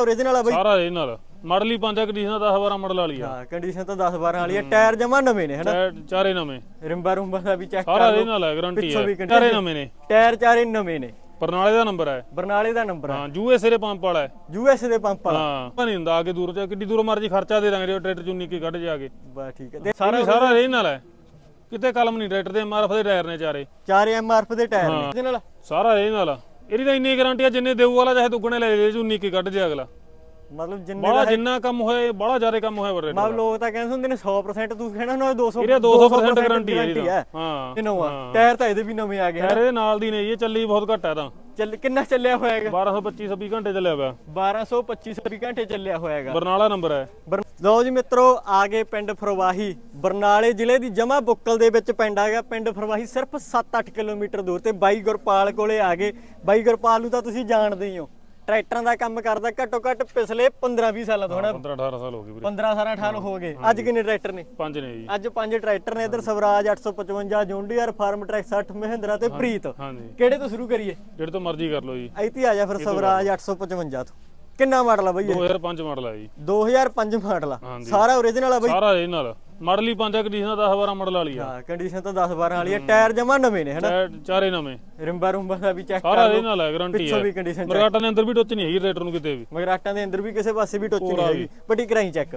Original ਆ ਬਈ। ਸਾਰਾ ਇਹ ਨਾਲ। ਮਾਡਲ ਹੀ ਪੰਜ ਕੰਡੀਸ਼ਨ 10 12 ਮਾਡਲ ਵਾਲੀ ਆ। ਹਾਂ ਕੰਡੀਸ਼ਨ ਤਾਂ 10 12 ਵਾਲੀ ਆ। ਟਾਇਰ ਜਮਾ ਨਵੇਂ ਨੇ ਹਨਾ? ਟਾਇਰ ਚਾਰੇ ਨਵੇਂ। ਰਿੰਬਾ ਰੁੰਬਾ ਦਾ ਵੀ ਚੈੱਕ ਸਾਰਾ ਕਰ ਇਹ ਲਓ। ਨਾਲ ਹੈ ਗਾਰੰਟੀ ਪਿੱਛੋਂ ਵੀ ਹੈ ਚਾਰੇ ਨਵੇਂ ਨੇ। ਟਾਇਰ ਚਾਰੇ ਨਵੇਂ ਨੇ। ਬਰਨਾਲੇ ਦਾ ਨੰਬਰ ਹੈ ਬਰਨਾਲੇ ਦਾ ਨੰਬਰ ਆ। ਹਾਂ ਯੂਐਸਏ ਦੇ ਪੰਪ ਵਾਲਾ ਹੈ। ਯੂਐਸ ਦੇ ਪੰਪ ਵਾਲਾ। ਹਾਂ ਪਤਾ ਨਹੀਂ ਹੁੰਦਾ ਅੱਗੇ ਦੂਰ ਚ ਕਿੱਡੀ ਦੂਰ ਮਰਜ਼ੀ ਖਰਚਾ ਦੇ ਦਾਂਗੇ ਟਰੈਕਟਰ ਚੁੰਨੀ ਕੀ ਕੱਢ ਜਾ ਕੇ। ਬਸ ਠੀਕ ਹੈ। ਤੇ ਸਾਰਾ ਸਾਰਾ ਇਹ ਨਾਲ ਹੈ। ਕਿਤੇ ਕਲਮ ਨਹੀਂ ਟਰੈਕਟਰ ਦੇ ਮਾਰਫ ਦੇ ਟਾਇਰ ਨੇ ਚਾਰੇ। ਚਾਰੇ ਐਮਆਰਐਫ ਦੇ ਟਾਇਰ ਨੇ। ਇਹਦੇ ਨਾਲ? ਸਾਰਾ ਇਹ ਨਾਲ ਆ। ਇਹਦੀ ਤਾਂ ਇੰਨੀ ਗਾਰੰਟੀ ਆ ਜਿੰਨੇ ਦੇਊ ਵਾਲਾ ਚਾਹੇ ਦੁੱਗਣੇ ਲੈ ਜੇ ਚੁੰਨੀ ਕੀ ਕੱਢ ਜੇ ਅਗਲਾ। ਮਤਲਬ ਜਿੰਨੇ ਬੜਾ ਜਿੰਨਾ ਕੰਮ ਹੋਏ ਬੜਾ ਜ਼ਿਆਦਾ ਕੰਮ ਹੋਇਆ ਬਰੇ ਮਤਲਬ ਲੋਕ ਤਾਂ ਕਹਿੰਦੇ ਹੁੰਦੇ ਨੇ 100% ਤੂੰ ਕਹਿਣਾ ਉਹਨਾਂ 200 ਇਹਦੇ 200% ਗਾਰੰਟੀ ਹੈ ਇਹਦੀ ਹੈ ਤਾਂ। ਹਾਂ ਇਹ ਨਵਾਂ। ਟਾਇਰ ਤਾਂ ਇਹਦੇ ਵੀ ਨਵੇਂ ਆ ਗਏ ਟਾਇਰ ਇਹਦੇ ਨਾਲ ਦੀ ਨੇ ਇਹ ਚੱਲੀ ਬਹੁਤ ਘੱਟ ਹੈ ਤਾਂ। ਚੱਲ ਕਿੰਨਾ ਚੱਲਿਆ ਹੋਇਆ ਹੈਗਾ 1225 26 ਘੰਟੇ ਚੱਲਿਆ ਪਿਆ। 1225 ਘੰਟੇ ਚੱਲਿਆ ਹੋਇਆ ਹੈਗਾ ਬਰਨਾਲਾ ਨੰਬਰ ਹੈ। ਬਰ- ਲਓ ਜੀ ਮਿੱਤਰੋ ਆ ਗਏ ਪਿੰਡ ਫਰਵਾਹੀ। ਬਰਨਾਲੇ ਜ਼ਿਲ੍ਹੇ ਦੀ ਜਮਾ ਬੁੱਕਲ ਦੇ ਵਿੱਚ ਪਿੰਡ ਆ ਗਿਆ। ਪਿੰਡ ਫਰਵਾਹੀ ਸਿਰਫ 7-8 ਕਿਲੋਮੀਟਰ ਦੂਰ ਤੇ ਬਾਈ ਗੁਰਪਾਲ ਕੋਲੇ ਆ ਗਏ। ਬਾਈ ਗੁਰਪਾਲ ਨੂੰ ਤਾਂ ਤੁਸੀਂ ਜਾਣਦੇ ਹੀ ਹੋ। ਟਰੈਕਟਰਾਂ ਦਾ ਕੰਮ ਕਰਦਾ ਘੱਟੋ ਘੱਟ ਪਿਛਲੇ 15-20 ਸਾਲਾਂ ਤੋਂ ਹਨਾ? 15 18 ਸਾਲ ਹੋ ਗਏ ਵੀਰੇ। 15 ਸਾਲਾਂ 18 ਹੋ। ਗਏ। ਅੱਜ ਕਿੰਨੇ ਟਰੈਕਟਰ ਨੇ? ਪੰਜ ਨੇ ਜੀ। ਅੱਜ ਪੰਜ ਟਰੈਕਟਰ ਨੇ ਇਧਰ Swaraj 855 John Deere Farmtrac 60 Mahindra ਤੇ ਪ੍ਰੀਤ। ਹਾਂਜੀ। ਕਿਹੜੇ ਤੋਂ ਸ਼ੁਰੂ ਕਰੀਏ? ਜਿਹੜੇ ਤੋਂ ਮਰਜ਼ੀ ਕਰ ਲਓ ਜੀ। ਇੱਥੇ ਆ ਜਾ ਫਿਰ ਸਵਰਾਜ 855 ਤੋਂ। ਕਿੰਨਾ ਮਾਡਲ ਆ ਬਈ ਇਹ? 2005 ਮਾਡਲ ਹੈ ਜੀ। 2005 ਮਾਡਲ ਆ। ਸਾਰਾ ਓਰੀਜਨਲ ਆ ਬਈ? ਸਾਰਾ ਇਹ ਨਾਲ ਮਾਡਲ ਹੀ ਪੰਜ ਕੰਡੀਸ਼ਨ 10 12 ਮਾਡਲ ਵਾਲੀ ਆ। ਹਾਂ ਕੰਡੀਸ਼ਨ ਤਾਂ 10 12 ਵਾਲੀ ਆ। ਟਾਇਰ ਜਮਾ ਨਵੇਂ ਨੇ ਹਨਾ? ਟਾਇਰ ਚਾਰੇ ਨਵੇਂ। ਰਿੰਬਾ ਰੁੰਬਾ ਦਾ ਵੀ ਚੈੱਕ ਸਾਰਾ ਕਰ ਲਓ। ਨਾਲ ਹੈ ਗਾਰੰਟੀ ਪਿੱਛੋਂ ਹੈ। ਵੀ ਕੰਡੀਸ਼ਨ ਮਰਗਾਟਾ ਦੇ ਅੰਦਰ ਵੀ ਟੁੱਚ ਨਹੀਂ ਹੈਗੀ ਟਰੈਕਟਰ ਨੂੰ ਕਿਤੇ ਵੀ। ਮਗਰਾਟਾਂ ਦੇ ਅੰਦਰ ਵੀ ਕਿਸੇ ਪਾਸੇ ਵੀ ਟੁੱਚ ਨਹੀਂ ਹੈਗੀ। ਵੱਡੀ ਕਰਾਈ ਚੈੱਕ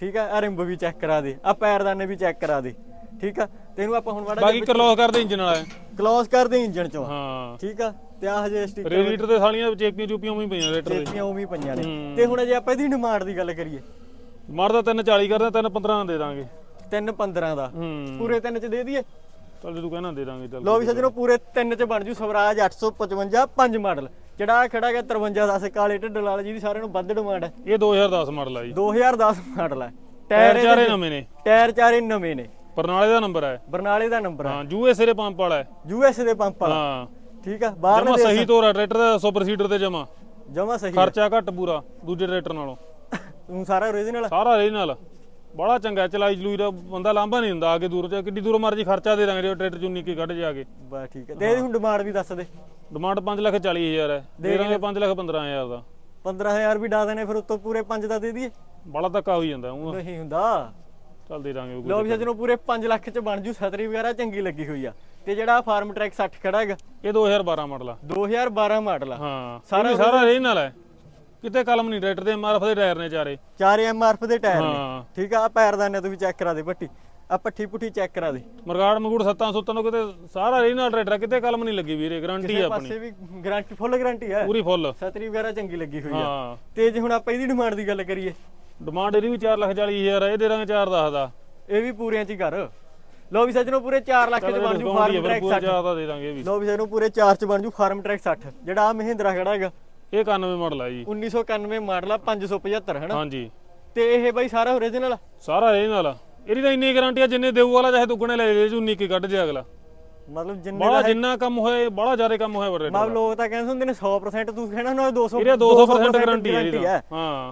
ਠੀਕ ਆ? ਆ ਰਿੰਬ ਵੀ ਚੈੱਕ ਕਰਾ ਦੇ। ਆ ਪੈਰਦਾਨੇ ਵੀ ਚੈੱਕ ਕਰਾ ਦੇ। ਠੀਕ ਆ? ਤੈਨੂੰ ਆਪਾਂ ਹੁਣ ਮਾੜਾ ਬਾਕੀ ਕਰਲੋਸ ਕਰਦੇ ਇੰਜਨ ਵਾਲਾ ਹੈ। ਕਲੋਜ਼ ਕਰਦੇ ਇੰਜਨ ਚੋਂ। ਹਾਂ। ਠੀਕ ਆ? ਤੇ ਆ ਹਜੇ ਸਟicker ਰੇਡੀਏਟਰ ਤੇ ਸਾਲੀਆਂ ਚੇਪੀਆਂ ਚੂਪੀਆਂ ਉਵੇਂ ਹੀ ਪਈਆਂ ਟਰੈਕਟਰ ਦੇ ਚੇਪੀਆਂ ਉਵੇਂ ਹੀ ਪਈਆਂ ਨੇ। ਤੇ ਹੁਣ ਜੇ ਆਪਾਂ ਇਹਦੀ ਡਿਮਾਂਡ ਦੀ ਗੱਲ ਕਰੀਏ ਮਾਰਦਾ 340 ਕਰਦੇ 315 ਦੇ ਦਾਂਗੇ। 3 15 ਦਾ। ਹੂੰ। ਪੂਰੇ 3 ਚ ਦੇ ਦਈਏ? ਚੱਲ ਜੇ ਤੂੰ ਕਹਿਣਾ ਦੇ ਦਾਂਗੇ ਚੱਲ ਲੋ ਵੀ ਸੱਜਣੋ ਪੂਰੇ 3 ਚ ਬਣ ਜੂ ਸਵਰਾਜ 855 5 ਮਾਡਲ। ਜਿਹੜਾ ਖੜਾ ਗਿਆ 5310 ਕਾਲੇ ਢਿੱਡ ਲਾਲ ਜਿਹਦੀ ਸਾਰਿਆਂ ਨੂੰ ਵੱਧ ਡਿਮਾਂਡ ਹੈ। ਇਹ 2010 ਮਾਡਲ ਆ ਜੀ। 2010 ਮਾਡਲ ਹੈ। ਟਾਇਰ ਚਾਰੇ ਨਵੇਂ ਨੇ। ਟਾਇਰ ਚਾਰੇ ਨਵੇਂ ਨੇ। ਬਰਨਾਲੇ ਦਾ ਨੰਬਰ ਹੈ। ਬਰਨਾਲੇ ਦਾ ਨੰਬਰ ਹੈ। ਹਾਂ ਯੂਐਸਏ ਦੇ ਪੰਪ ਵਾਲਾ ਹੈ। ਯੂਐਸ ਦੇ ਪੰਪ ਵਾਲਾ। ਹਾਂ। ਠੀਕ ਆ ਬਾਹਰ ਜਮਾ ਸਹੀ ਤੋਰਾ ਟਰੈਕਟਰ ਦਾ ਸੁਪਰ ਸੀਡਰ ਤੇ ਜਮਾ। ਜਮਾ ਸਹੀ ਖਰਚਾ ਘੱਟ ਪੂਰਾ ਦੂਜੇ ਟਰੈਕਟਰ ਨਾਲੋਂ। ਤੂੰ ਸਾਰਾ ਓਰੀਜਨਲ ਸਾਰਾ ਇਹ ਨਾਲ। ਬੜਾ ਚੰਗਾ ਚਲਾਈ ਚਲੂਈ ਦਾ ਬੰਦਾ ਲਾਂਭਾ ਨਹੀਂ ਹੁੰਦਾ ਅੱਗੇ ਦੂਰ ਚ। ਕਿੱਡੀ ਦੂਰ ਮਰਜ਼ੀ ਖਰਚਾ ਦੇ ਦਾਂਗੇ ਜੇ ਟਰੈਕਟਰ ਚੁੰਨੀ ਕੀ ਕੱਢ ਜਾ ਕੇ। ਬਸ ਠੀਕ ਹੈ। ਤੇ ਇਹਦੀ ਹੁਣ ਡਿਮਾਂਡ ਵੀ ਦੱਸ ਦੇ। ਡਿਮਾਂਡ 5 ਲੱਖ 40 ਹਜ਼ਾਰ ਹੈ। ਦੇ ਦਾਂਗੇ 5 ਲੱਖ 15 ਹਜ਼ਾਰ ਦਾ। 15000 ਵੀ ਡਾ ਦੇਣੇ ਫਿਰ ਉੱਤੋਂ ਪੂਰੇ 5 ਦਾ ਦੇ ਦਈਏ। ਬੜਾ ਧੱਕਾ ਹੋਈ ਜਾਂਦਾ ਉਹ ਨਹੀਂ ਹੁੰਦਾ। ਚੱਲ ਦੇ ਦਾਂਗੇ ਉਹ ਲੋ ਵੀ ਸੱਜਣੋ ਪੂਰੇ 5 ਲੱਖ ਚ ਬਣ ਜੂ ਸਤਰੀ ਵਗੈਰਾ ਚੰਗੀ ਲੱਗੀ ਹੋਈ ਆ। ਤੇ ਜਿਹੜਾ ਫਾਰਮ ਟਰੈਕ 60 ਖੜਾ ਹੈਗਾ। ਇਹ 2012 ਮਾਡਲ ਆ। 2012 ਮਾਡਲ ਆ। ਹਾਂ ਸਾਰਾ ਸਾਰਾ ਇਹ ਨਾਲ ਹੈ। ਕਿਤੇ ਕਲਮ ਨਹੀਂ ਟਰੈਕਟਰ ਦੇ ਮਾਰਫ ਦੇ ਟਾਇਰ ਨੇ ਚਾਰੇ। ਚਾਰੇ ਐਮਆਰਐਫ ਦੇ ਟਾਇਰ ਨੇ। ਹਾਂ। ਠੀਕ ਆ ਆਹ ਪੈਰਦਾਨੇ ਤੋਂ ਵੀ ਚੈੱਕ ਕਰਾ ਦੇ ਪੱਟੀ। ਆ ਪੱਠੀ ਪੁੱਠੀ ਚੈੱਕ ਕਰਾ ਦੇ। ਮਰਗਾੜ ਮਗੂੜ ਸੱਤਾਂ ਸੁੱਤਾਂ ਤੋਂ ਕਿਤੇ ਸਾਰਾ ਇਹ ਨਾਲ ਟਰੈਕਟਰ ਆ, ਕਿਤੇ ਕਲਮ ਨਹੀਂ ਲੱਗੀ ਵੀਰੇ ਗਾਰੰਟੀ ਕਿਸੇ ਆ ਆਪਣੀ। ਪਾਸੇ ਵੀ ਗਾਰੰਟੀ ਫੁੱਲ ਗਾਰੰਟੀ ਹੈ ਪੂਰੀ ਫੁੱਲ ਸਤਰੀ ਵਗੈਰਾ ਚੰਗੀ ਲੱਗੀ ਹੋਈ ਆ। ਹਾਂ। ਤੇ ਜੇ ਹੁਣ ਆਪਾਂ ਇਹਦੀ ਡਿਮਾਂਡ ਦੀ ਗੱਲ ਕਰੀਏ। ਡਿਮਾਂਡ ਇਹਦੀ ਵੀ 4 ਲੱਖ 40 ਹਜ਼ਾਰ ਹੈ ਇਹ ਦੇ ਦਾਂਗੇ 4 10 ਦਾ। ਇਹ ਵੀ ਪੂਰਿਆਂ ਚ ਹੀ ਕਰ ਲੋ ਵੀ ਸੱਜਣੋ ਪੂਰੇ 4 ਲੱਖ ਚ ਬਣ ਜੂ ਫਾਰਮ ਟਰੈਕ ਪੂਰਾ 60 ਜ਼ਿਆਦਾ ਦੇ ਦਾਂਗੇ ਇਹ ਵੀ। ਲੋ ਵੀ ਸੱਜਣੋ ਪੂਰੇ 4 ਚ ਬਣ ਜੂ ਫਾਰਮ ਟਰੈਕ 60 ਜਿਹੜਾ ਆ ਮਹਿੰਦਰਾ ਖੜਾ ਹੈਗਾ। ਇਹ 91 ਮਾਡਲ ਆ ਜੀ। 1991 ਮਾਡਲ ਆ 575 ਹਨਾ? ਹਾਂਜੀ। ਤੇ ਇਹ ਬਾਈ ਸਾਰਾ ਆ? ਸਾਰਾ ਨਾਲ ਆ। ਇਹਦੀ ਤਾਂ ਇੰਨੀ ਗਾਰੰਟੀ ਆ ਜਿੰਨੇ ਦੇਊ ਵਾਲਾ ਚਾਹੇ ਦੁੱਗਣੇ ਲੈ ਜੇ ਚੁੰਨੀ ਕੀ ਕੱਢ ਜੇ ਅਗਲਾ। ਮਤਲਬ ਜਿੰਨੇ ਬੜਾ ਜਿੰਨਾ ਕੰਮ ਹੋਏ ਬੜਾ ਜ਼ਿਆਦਾ ਕੰਮ ਹੋਇਆ ਬਰੇ ਮਤਲਬ ਲੋਕ ਤਾਂ ਕਹਿੰਦੇ ਹੁੰਦੇ ਨੇ 100% ਤੂੰ ਕਹਿਣਾ ਉਹਨਾਂ 200 ਇਹਦੇ 200% ਗਾਰੰਟੀ ਹੈ ਇਹਦੀ ਹੈ।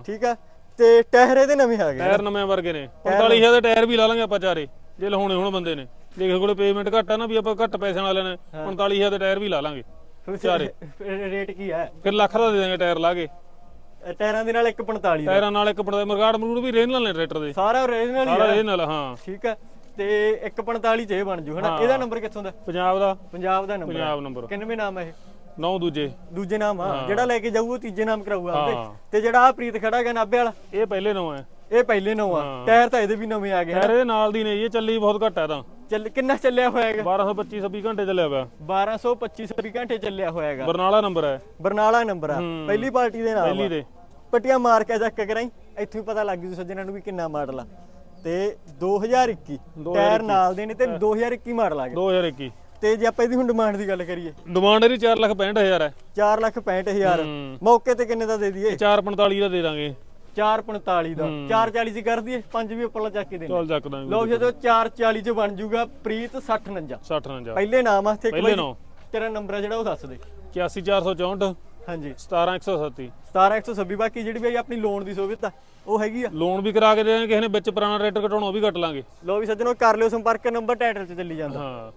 ਠੀਕ ਆ? ਤੇ ਟਾਇਰ ਇਹਦੇ ਨਵੇਂ ਆ ਗਏ। ਟਾਇਰ ਨਵੇਂ ਵਰਗੇ ਨੇ। 45000 ਦੇ ਟਾਇਰ ਵੀ ਲਾ ਲਾਂਗੇ ਆਪਾਂ ਚਾਰੇ ਜੇ ਲਹਾਉਣੇ ਹੁਣ ਬੰਦੇ ਨੇ। ਜੇ ਕਿਸੇ ਕੋਲੇ ਪੇਮੈਂਟ ਘੱਟ ਆ ਨਾ ਵੀ ਆਪਾਂ ਘੱਟ ਪੈਸਿਆਂ ਵਾਲੇ ਨੇ 45000 ਦੇ ਟਾਇਰ ਵੀ ਲਾ ਲਾਂਗੇ। ਚਾਰੇ। ਰੇਟ ਕੀ ਹੈ? ਫਿਰ ਲੱਖ ਦਾ ਦੇ ਦਾਂਗੇ ਟਾਇਰ ਲਾ ਕੇ। ਇਹ ਟਾਇਰਾਂ ਦੇ ਨਾਲ 145 ਦਾ। ਟਾਇਰਾਂ ਨਾਲ ਇੱਕ ਪੜਦਾ ਮਰਗਾੜ ਮਰੂੜ ਵੀ ਰੇਨ ਲਾਣੇ ਟਰੈਕਟਰ ਦੇ। ਸਾਰਾ ਓਰੀਜਨਲ ਹੀ ਸਾਰਾ ਹੈ। ਇਹ ਨਾਲ ਹਾਂ। ਠੀਕ ਆ ਤੇ 145 ਚ ਇਹ ਬਣ ਜੂ ਹਨਾ? ਇਹਦਾ ਨੰਬਰ ਕਿੱਥੋਂ ਦਾ? ਪੰਜਾਬ ਦਾ। ਪੰਜਾਬ ਦਾ ਨੰਬਰ ਪੰਜਾਬ ਨੰਬਰ ਕਿੰਨਵੇਂ ਨਾਮ ਹੈ ਇਹ? ਨੌ ਦੂਜੇ। ਦੂਜੇ ਨਾਮ ਆ। ਜਿਹੜਾ ਲੈ ਕੇ ਜਾਊ ਉਹ ਤੀਜੇ ਨਾਮ ਕਰਾਊਗਾ ਆਪਦੇ। ਹਾਂ। ਤੇ ਜਿਹੜਾ ਆ ਪ੍ਰੀਤ ਖੜਾ ਹੈਗਾ ਨਾਭੇ ਵਾਲਾ? ਇਹ ਪਹਿਲੇ ਨੌ ਹੈ। ਇਹ ਪਹਿਲੇ ਨੌ ਆ। ਟਾਇਰ ਤਾਂ ਇਹਦੇ ਵੀ ਨਵੇਂ ਆ ਗਏ ਟਾਇਰ ਇਹਦੇ ਨਾਲ ਦੀ ਨੇ ਇਹ ਚੱਲੀ ਬਹੁਤ ਘੱਟ ਹੈ ਤਾਂ। ਚੱਲ ਕਿੰਨਾ ਚੱਲਿਆ ਹੋਇਆ ਹੈਗਾ 1225 26 ਘੰਟੇ ਚੱਲਿਆ ਪਿਆ। 1225 ਘੰਟੇ ਚੱਲਿਆ ਹੋਇਆ ਹੈਗਾ ਬਰਨਾਲਾ ਨੰਬਰ ਹੈ। ਬਰਨਾਲਾ ਨੰਬਰ ਆ। ਪਹਿਲੀ ਪਾਰਟੀ ਦੇ ਨਾਮ ਪਹਿਲੀ ਦੇ। ਪੱਟੀਆਂ ਮਾਰ ਕੇ ਚੈੱਕ ਕਰਾਈ। ਇੱਥੋਂ ਹੀ ਪਤਾ ਲੱਗ ਜੂ ਸੱਜਣਾ ਨੂੰ ਵੀ ਕਿੰਨਾ ਮਾਡਲ ਆ ਤੇ 2021 ਟਾਇਰ ਨਾਲ ਦੇ ਨੇ ਤੇ 2021 ਮਾਡਲ ਆ ਗਿਆ 2021 ਤੇ ਜੇ ਆਪਾਂ ਇਹਦੀ ਹੁਣ ਡਿਮਾਂਡ ਦੀ ਗੱਲ ਕਰੀਏ। ਡਿਮਾਂਡ ਇਹਦੀ 4 ਲੱਖ 65000 ਹੈ। 4 ਲੱਖ 65000 ਹੂੰ। ਮੌਕੇ ਤੇ ਕਿੰਨੇ ਦਾ ਦੇ ਦਈਏ? 445 ਦਾ ਦੇ ਦਾਂਗੇ। 445 ਦਾ। 440 ਚ ਕਰ ਦਈਏ ਪੰਜ ਵੀ ਉੱਪਰਲਾ ਚੱਕ ਕੇ ਦੇਣਾ ਚੱਲ ਚੱਕ ਦਾਂਗੇ। ਲਓ ਜਦੋਂ 440 ਚ ਬਣ ਜੂਗਾ ਪ੍ਰੀਤ 60 49 60 ਨਾ ਜਾ ਪਹਿਲੇ ਨਾਮ ਆ ਤੇ ਪਹਿਲੇ ਨਾਮ। ਤੇਰਾ ਨੰਬਰ ਆ ਜਿਹੜਾ ਉਹ ਦੱਸ ਦੇ। 81464 ਹਾਂਜੀ। 17137 17126 ਬਾਕੀ ਜਿਹੜੀ ਵੀ ਆਪਣੀ ਲੋਨ ਦੀ ਸਹੂਲਤ ਆ ਉਹ ਹੈਗੀ ਆ। ਲੋਨ ਵੀ ਕਰਾ ਕੇ ਦੇ ਕਿਸੇ ਨੇ ਵਿੱਚ ਪੁਰਾਣਾ ਰੇਟ ਘਟਾਉਣਾ ਉਹ ਵੀ ਘਟ ਲਾਂਗੇ। ਲੋ ਵੀ ਸੱਜਣੋ ਕਰ ਲਿਓ ਸੰਪਰਕ ਨੰਬਰ ਟਾਈਟਲ 'ਚ ਚੱਲੀ ਜਾਂਦਾ। ਹਾਂ।